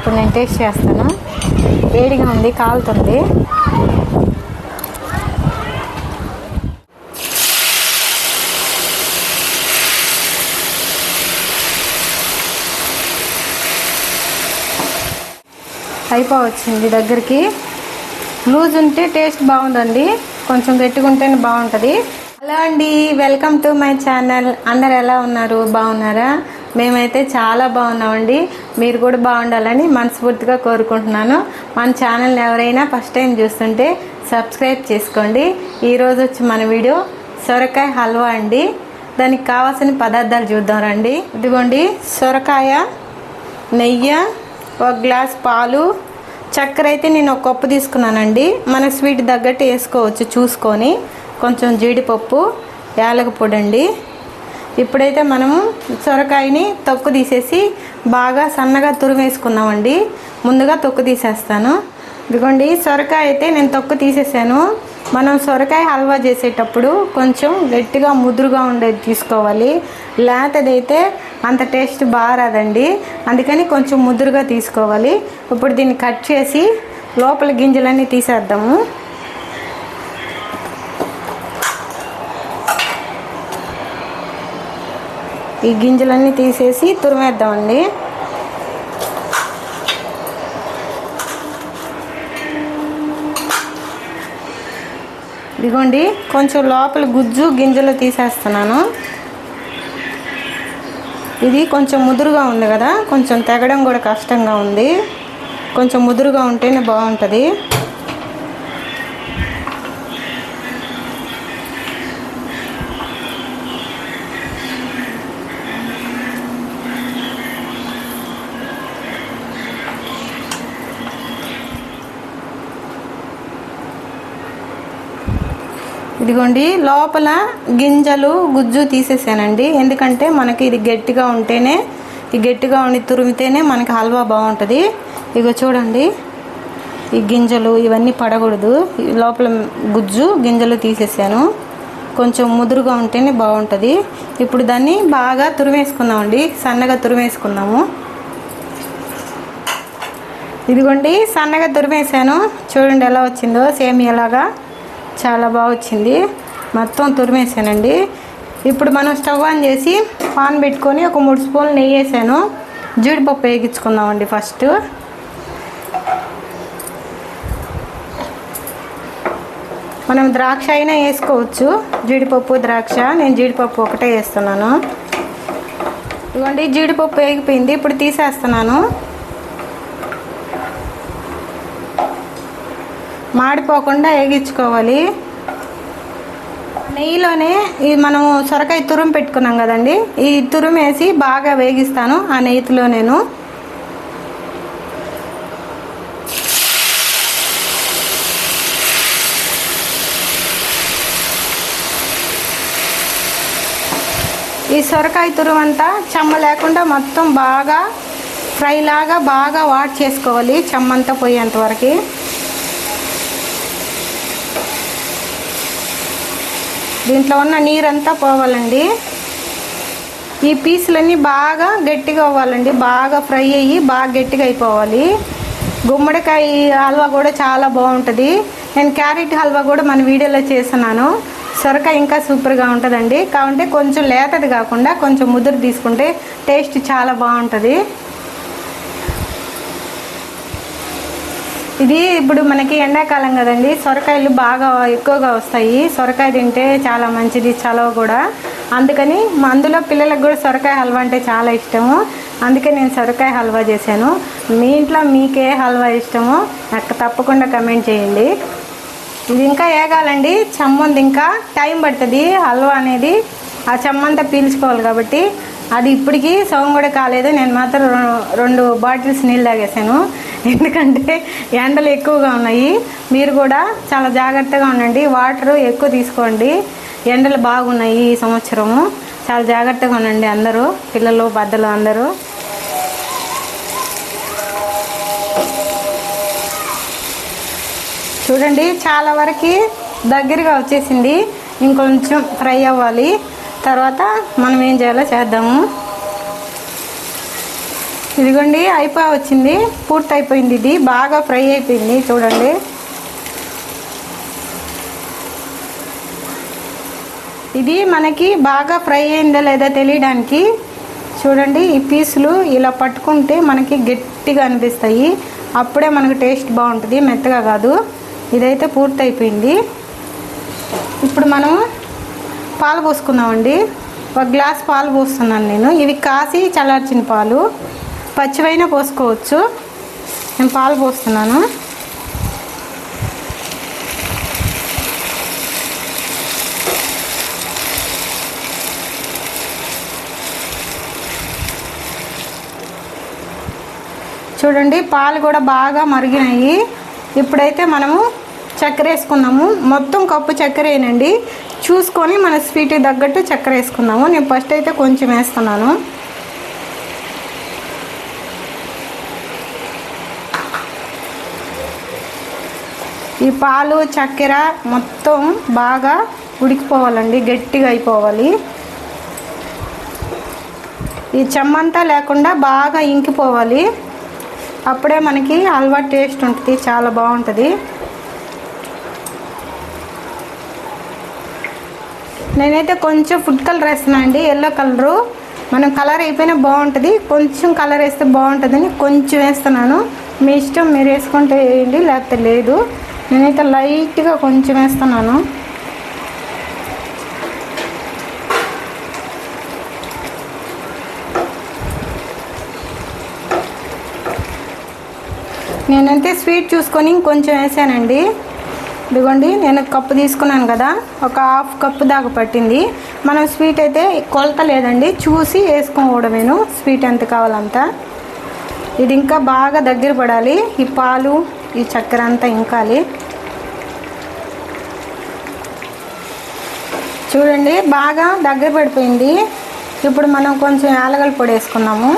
ఇప్పుడు నేను టేస్ట్ చేస్తాను. వేడిగా ఉంది కాలుతుంది. అయిపోవచ్చింది దగ్గరికి. లూజ్ ఉంటే టేస్ట్ బాగుందండి. కొంచెం గట్టిగా ఉంటేనే బాగుంటుంది. హలో అండి వెల్కమ్ టు మై ఛానల్. అందరు ఎలా ఉన్నారు? బాగున్నారా? మేమైతే చాలా బాగున్నామండి. మీరు కూడా బాగుండాలని మనస్ఫూర్తిగా కోరుకుంటున్నాను. మన ఛానల్ని ఎవరైనా ఫస్ట్ టైం చూస్తుంటే సబ్స్క్రైబ్ చేసుకోండి. ఈరోజు వచ్చి మన వీడియో సొరకాయ హల్వా అండి. దానికి కావాల్సిన పదార్థాలు చూద్దాం రండి. ఇదిగోండి సొరకాయ నెయ్యి ఒక గ్లాస్ పాలు. చక్కెర అయితే నేను ఒక కప్పు తీసుకున్నానండి. మన స్వీట్ తగ్గట్టు వేసుకోవచ్చు చూసుకొని. కొంచెం జీడిపప్పు యాలక పొడి అండి. ఇప్పుడైతే మనము సొరకాయని తొక్కు తీసేసి బాగా సన్నగా తురిమేసుకున్నామండి ముందుగా తొక్కు తీసేస్తాను. ఇదిగోండి సొరకాయ అయితే నేను తొక్కు తీసేసాను. మనం సొరకాయ హల్వా చేసేటప్పుడు కొంచెం గట్టిగా ముదురుగా ఉండేది తీసుకోవాలి. లేతదైతే అంత టేస్ట్ బాగా రాదండి. అందుకని కొంచెం ముదురుగా తీసుకోవాలి. ఇప్పుడు దీన్ని కట్ చేసి లోపల గింజలన్నీ తీసేద్దాము. ఈ గింజలన్నీ తీసేసి తురిమేద్దామండి. ఇదిగోండి కొంచెం లోపల గుజ్జు గింజలు తీసేస్తున్నాను. ఇది కొంచెం ముదురుగా ఉంది కదా కొంచెం తెగడం కూడా కష్టంగా ఉంది. కొంచెం ముదురుగా ఉంటేనే బాగుంటుంది. ఇదిగోండి లోపల గింజలు గుజ్జు తీసేసానండి. ఎందుకంటే మనకి ఇది గట్టిగా ఉంటేనే ఈ గట్టిగా ఉండి తురిమితేనే మనకి హల్వా బాగుంటుంది. ఇగో చూడండి ఈ గింజలు ఇవన్నీ పడకూడదు. ఈ లోపల గుజ్జు గింజలు తీసేసాను. కొంచెం ముదురుగా ఉంటేనే బాగుంటుంది. ఇప్పుడు దాన్ని బాగా తురిమేసుకుందామండి. సన్నగా తురిమేసుకుందాము. ఇదిగోండి సన్నగా తురిమేసాను. చూడండి ఎలా వచ్చిందో సేమ్ ఎలాగా చాలా బాగా వచ్చింది మొత్తం తురిమేసానండి. ఇప్పుడు మనం స్టవ్ ఆన్ చేసి పాన్ పెట్టుకొని ఒక మూడు స్పూన్లు నెయ్యి వేసాను. జీడిపప్పు వేగించుకుందామండి ఫస్ట్. మనం ద్రాక్ష అయినా వేసుకోవచ్చు. జీడిపప్పు ద్రాక్ష నేను జీడిపప్పు ఒకటే వేస్తున్నాను. ఇవ్వండి జీడిపప్పు వేగిపోయింది. ఇప్పుడు తీసేస్తున్నాను. మాడిపోకుండా వేగించుకోవాలి నెయ్యిలోనే ఈ మనం సొరకాయ తురుము పెట్టుకున్నాం కదండి. ఈ తురుము వేసి బాగా వేగిస్తాను ఆ నెయ్యిలో నేను. ఈ సొరకాయ తురుము అంతా చెమ్మ లేకుండా మొత్తం బాగా ఫ్రై లాగా బాగా వాట్ చేసుకోవాలి చెమ్మంతా పోయేంత వరకు. దీంట్లో ఉన్న నీరంతా పోవాలండి. ఈ పీసులన్నీ బాగా గట్టిగా అవ్వాలండి. బాగా ఫ్రై అయ్యి బాగా గట్టిగా అయిపోవాలి. గుమ్మడికాయ హల్వా కూడా చాలా బాగుంటుంది. నేను క్యారెట్ హల్వా కూడా మన వీడియోలో చేస్తున్నాను. సొరకాయ ఇంకా సూపర్గా ఉంటుందండి. కాకుంటే కొంచెం లేతది కాకుండా కొంచెం ముదురు తీసుకుంటే టేస్ట్ చాలా బాగుంటుంది. ఇది ఇప్పుడు మనకి ఎండాకాలం కదండి. సొరకాయలు బాగా ఎక్కువగా వస్తాయి. సొరకాయ తింటే చాలా మంచిది చలవ కూడా. అందుకని మా అందులో పిల్లలకు కూడా సొరకాయ హల్వా అంటే చాలా ఇష్టము. అందుకే నేను సొరకాయ హల్వా చేశాను. మీ ఇంట్లో మీకే హల్వా ఇష్టమో? నాకు తప్పకుండా కమెంట్ చేయండి. ఇది ఇంకా వేగాలండి చమ్మంది ఇంకా టైం పడుతుంది. హల్వా అనేది ఆ చెమ్మంతా పీల్చుకోవాలి కాబట్టి. అది ఇప్పటికీ సగం కూడా కాలేదు. నేను మాత్రం రెండు బాటిల్స్ నీళ్ళు తాగేసాను ఎందుకంటే ఎండలు ఎక్కువగా ఉన్నాయి. మీరు కూడా చాలా జాగ్రత్తగా ఉండండి. వాటర్ ఎక్కువ తీసుకోండి. ఎండలు బాగున్నాయి ఈ సంవత్సరము. చాలా జాగ్రత్తగా ఉండండి అందరూ. పిల్లలు పెద్దలు అందరూ. చూడండి చాలా వరకు దగ్గరగా వచ్చేసింది. ఇంకొంచెం ఫ్రై అవ్వాలి. తర్వాత మనం ఏం చేయాలో చేద్దాము. ఇదిగోండి అయిపో వచ్చింది. పూర్తి అయిపోయింది ఇది. బాగా ఫ్రై అయిపోయింది. చూడండి. ఇది మనకి బాగా ఫ్రై అయిందా లేదా తెలియడానికి చూడండి ఈ పీసులు ఇలా పట్టుకుంటే మనకి గట్టిగా అనిపిస్తాయి. అప్పుడే మనకు టేస్ట్ బాగుంటుంది. మెత్తగా కాదు. ఇదైతే పూర్తి అయిపోయింది. ఇప్పుడు మనం పాలు పోసుకుందామండి. ఒక గ్లాస్ పాలు పోస్తున్నాను నేను. ఇవి కాసి చల్లార్చిన పాలు. పచ్చివైనా పోసుకోవచ్చు. నేను పాలు పోస్తున్నాను. చూడండి పాలు కూడా బాగా మరిగినాయి. ఇప్పుడైతే మనము చక్కెర వేసుకుందాము మొత్తం కప్పు చక్కెర వేయనండి చూసుకొని మన స్వీట్కి తగ్గట్టు చక్కెర వేసుకుందాము నేను ఫస్ట్ అయితే కొంచెం వేస్తున్నాను. ఈ పాలు చక్కెర మొత్తం బాగా ఉడికిపోవాలండి గట్టిగా అయిపోవాలి. ఈ చెమ్మంతా లేకుండా బాగా ఇంకిపోవాలి. అప్పుడే మనకి హల్వా టేస్ట్ ఉంటుంది చాలా బాగుంటుంది. నేనైతే కొంచెం ఫుడ్ కలర్ వేస్తున్నాను అండి ఎల్లో కలరు. మనం కలర్ అయిపోయినా బాగుంటుంది కొంచెం కలర్ వేస్తే బాగుంటుందని కొంచెం వేస్తున్నాను. మీ ఇష్టం మీరు వేసుకుంటే వేయండి లేకపోతే లేదు. నేనైతే లైట్గా కొంచెం వేస్తున్నాను. నేనైతే స్వీట్ చూసుకొని ఇంకొంచెం వేసానండి. ఇదిగోండి నేను కప్పు తీసుకున్నాను కదా ఒక హాఫ్ కప్పు దాకా పట్టింది. మనం స్వీట్ అయితే కొలత లేదండి చూసి వేసుకోకూడమేను స్వీట్ ఎంత కావాలంత. ఇది ఇంకా బాగా దగ్గర పడాలి ఈ పాలు ఈ చక్కెర అంతా ఇంకాలి. చూడండి బాగా దగ్గర పడిపోయింది. ఇప్పుడు మనం కొంచెం యాలగల పొడి వేసుకున్నాము.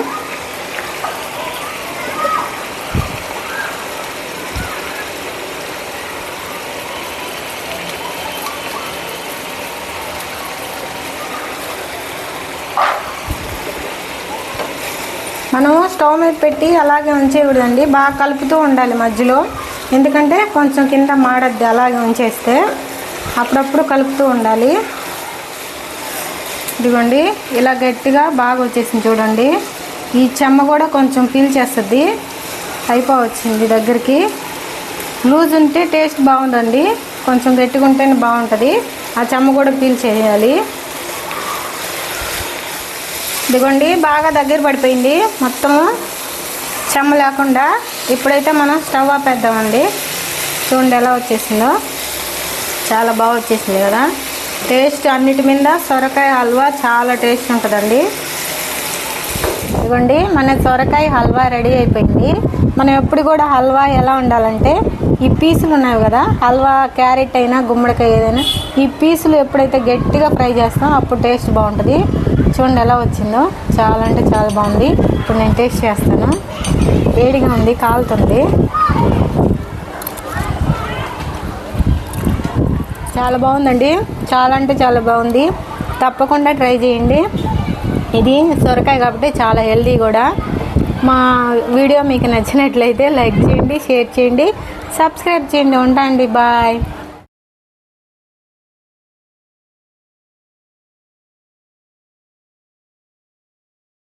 మనం స్టవ్ మీద పెట్టి అలాగే ఉంచేయకూడదండి. బాగా కలుపుతూ ఉండాలి మధ్యలో. ఎందుకంటే కొంచెం కింద మాడద్ది అలాగే ఉంచేస్తే. అప్పుడప్పుడు కలుపుతూ ఉండాలి. ఇదిగోండి ఇలా గట్టిగా బాగా వచ్చేసింది చూడండి. ఈ చెమ్మ కూడా కొంచెం పీల్చేస్తుంది అయిపోవచ్చింది దగ్గరికి. లూజ్ ఉంటే టేస్ట్ బాగుందండి. కొంచెం గట్టిగా ఉంటేనే బాగుంటుంది. ఆ చెమ్మ కూడా పీల్చేయాలి ఇదిగోండి బాగా దగ్గర పడిపోయింది. మొత్తము చెమ్మ లేకుండా ఇప్పుడైతే మనం స్టవ్ ఆపేద్దామండి. చూడండి ఎలా వచ్చేసిందో. చాలా బాగా వచ్చేసింది కదా. టేస్ట్ అన్నిటి మీద సొరకాయ హల్వా చాలా టేస్ట్ ఉంటుందండి. ఇదిగోండి మన సొరకాయ హల్వా రెడీ అయిపోయింది. మనం ఎప్పుడు కూడా హల్వా ఎలా ఉండాలంటే ఈ పీసులు ఉన్నాయి కదా హల్వా క్యారెట్ అయినా గుమ్మడికాయ ఏదైనా ఈ పీసులు ఎప్పుడైతే గట్టిగా ఫ్రై చేస్తామో అప్పుడు టేస్ట్ బాగుంటుంది. చూడండి ఎలా వచ్చిందో. చాలా అంటే చాలా బాగుంది. ఇప్పుడు నేను టేస్ట్ చేస్తాను. వేడిగా ఉంది కాలుతుంది. చాలా బాగుందండి. చాలా అంటే చాలా బాగుంది. తప్పకుండా ట్రై చేయండి. ఇది సొరకాయ కాబట్టి చాలా హెల్దీ కూడా. మా వీడియో మీకు నచ్చినట్లయితే లైక్ చేయండి షేర్ చేయండి సబ్స్క్రైబ్ చేయండి. ఉంటా అండి బాయ్.